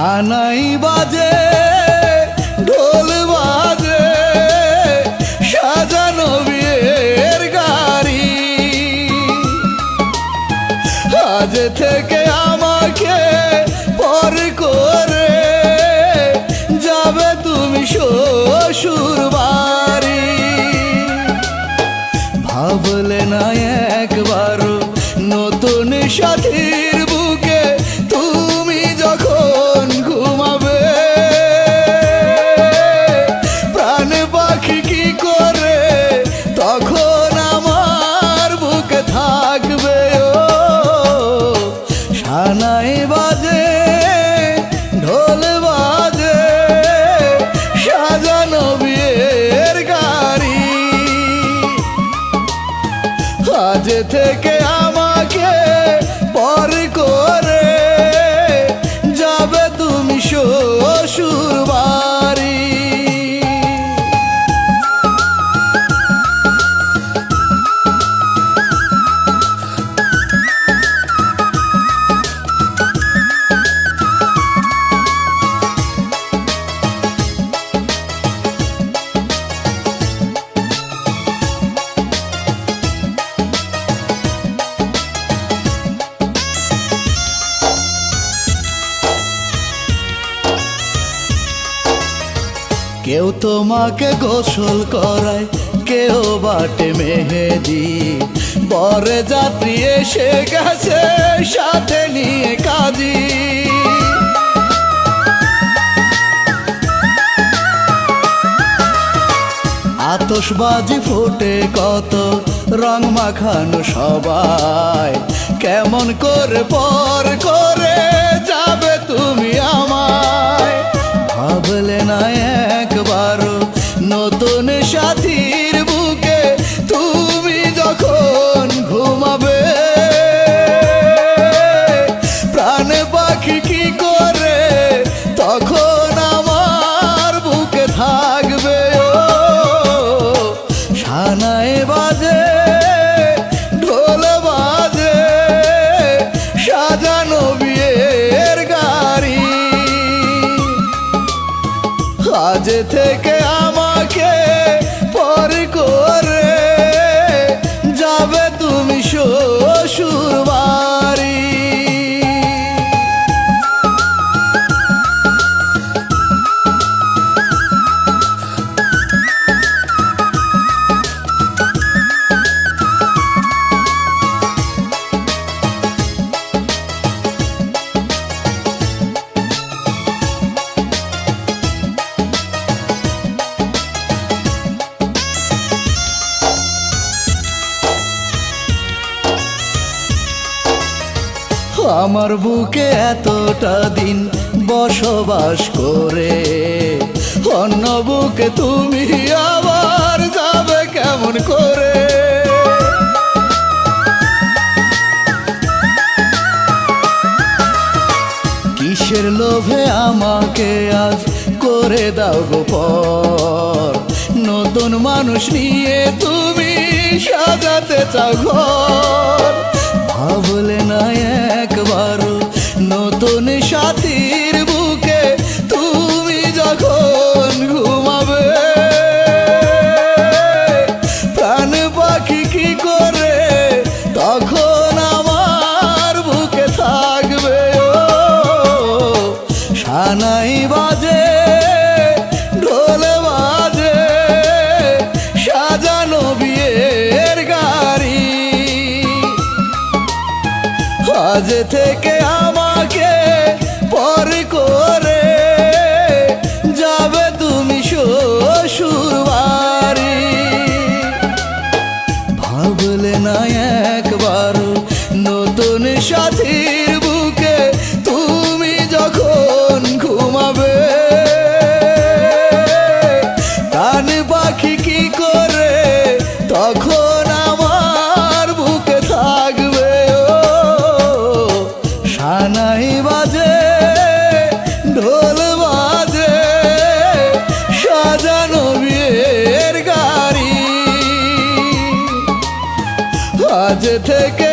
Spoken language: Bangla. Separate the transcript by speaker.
Speaker 1: সানাই বাজে, ঢোল বাজে, সাজানো বিয়ের গাড়ি। আজ থেকে আমাকে পর করে যাবে তুমি শ্বশুর বাড়ি। ভাবলে না একবার নতুন সাথীর আজ থেকে কেউ তোমাকে গোসল করায়, কেউ বাটে মেহেদি। বরে যাত্রী এসে গেছে, সাথে নিয়ে কাজী আতসবাজি ফুটে কত, রং মাখানো সবাই। কেমন করে পর করে যাবে তুমি আমায়? ভাবলে না একবারও নতুন থেকে আমার বুকে এতটা দিন বসবাস করে। অন্য বুকে তুমি আবার যাবে কেমন করে? কিসের লোভে আমাকে আজ করে দাও গো পর? নতুন মানুষ নিয়ে তুমি সাজাতে চাও ভাবলে না একবারও থেকে আমাকে পর করে যাবে তুমি শ্বশুর বাড়ি। ভাবলে না একবার নতুন সাথীর বুকে তুমি যখন ঘুমাবে কান পাখি কি করে তখন বিয়ের গাড়ি আজ থেকে